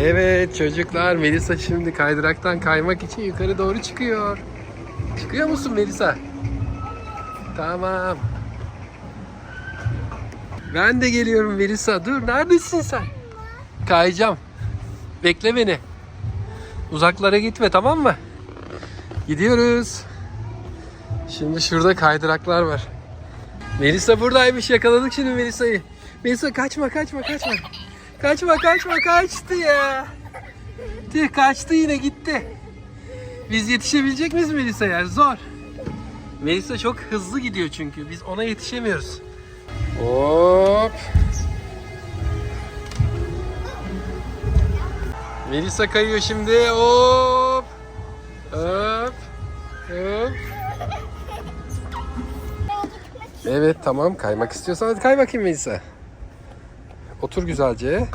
Evet çocuklar Melisa şimdi kaydıraktan kaymak için yukarı doğru çıkıyor. Çıkıyor musun Melisa? Tamam. Ben de geliyorum Melisa. Dur neredesin sen? Kayacağım. Bekle beni. Uzaklara gitme tamam mı? Gidiyoruz. Şimdi şurada kaydıraklar var. Melisa buradaymış. Yakaladık şimdi Melisa'yı. Melisa kaçma kaçma kaçma. Kaçma kaçma kaçtı ya. Tüh kaçtı yine gitti. Biz yetişebilecek miyiz Melisa'ya? Zor. Melisa çok hızlı gidiyor çünkü. Biz ona yetişemiyoruz. Hop. Melisa kayıyor şimdi. Hop. Hop. Hop. Evet tamam kaymak istiyorsan hadi kay bakayım Melisa. Otur güzelce.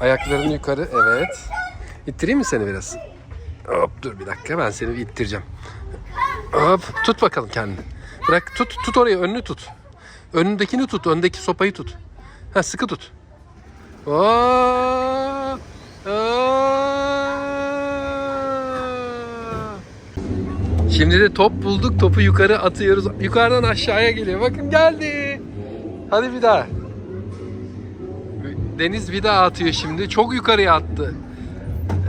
Ayaklarını yukarı evet. İttireyim mi seni biraz? Hop dur bir dakika ben seni ittireceğim. Hop tut bakalım kendini. Bırak tut tut orayı önünü tut. Önündekini tut öndeki sopayı tut. Ha sıkı tut. Hop. Şimdi de top bulduk. Topu yukarı atıyoruz. Yukarıdan aşağıya geliyor. Bakın geldi. Hadi bir daha. Deniz bir daha atıyor şimdi. Çok yukarıya attı.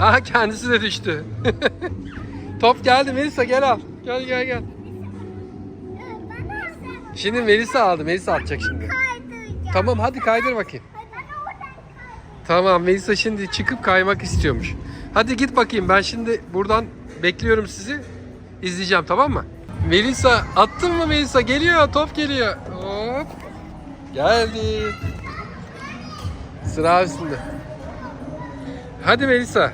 Aha kendisi de düştü. Top geldi Melisa gel al. Gel gel gel. Şimdi Melisa aldı. Melisa atacak şimdi. Tamam hadi kaydır bakayım. Tamam Melisa şimdi çıkıp kaymak istiyormuş. Hadi git bakayım ben şimdi buradan bekliyorum sizi. İzleyeceğim tamam mı? Melisa attın mı Melisa? Geliyor top geliyor. Hop. Geldi. Sıra abisinde. Hadi Melisa.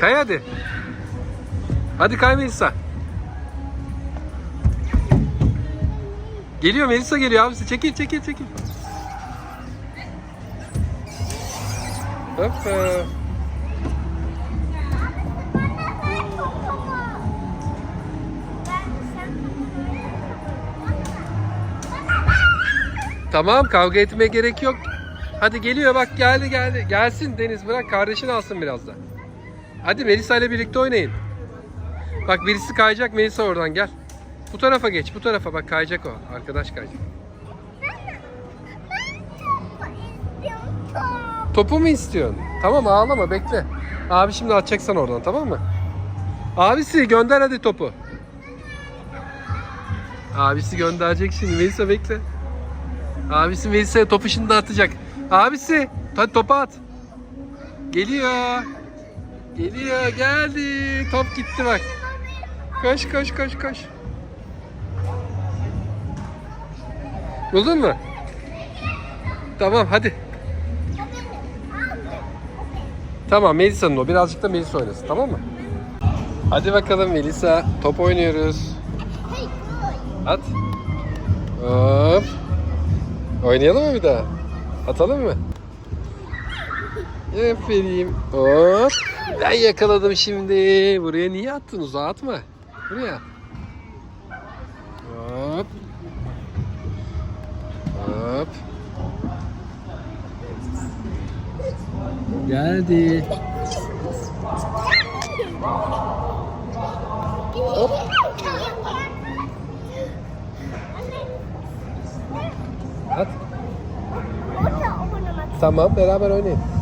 Kay hadi. Hadi kay Melisa. Geliyor Melisa geliyor abisi. Çekil çekil çekil. Hoppa. Tamam kavga etmeye gerek yok. Hadi geliyor bak geldi geldi. Gelsin Deniz bırak kardeşin alsın biraz da. Hadi Melisa ile birlikte oynayın. Bak birisi kayacak Melisa oradan gel. Bu tarafa geç bu tarafa bak kayacak o. Arkadaş kayacak. Topu mu istiyorsun? Tamam ağlama bekle. Abi şimdi atacaksan oradan tamam mı? Abisi gönder hadi topu. Abisi gönderecek şimdi. Melisa bekle. Abisi Melisa'ya topu şimdi atacak. Abisi hadi topu at. Geliyor. Geliyor geldi. Top gitti bak. Koş koş koş koş. Buldun mu? Tamam hadi. Tamam Melisa'nın o. Birazcık da Melisa oynasın tamam mı? Hadi bakalım Melisa. Top oynuyoruz. At. Hop. Oynayalım mı bir daha? Atalım mı? Aferin. Hop. Ben yakaladım şimdi. Buraya niye attın? Uzağa atma. Buraya. Geldi. Hop. At. Tamam beraber oynayın.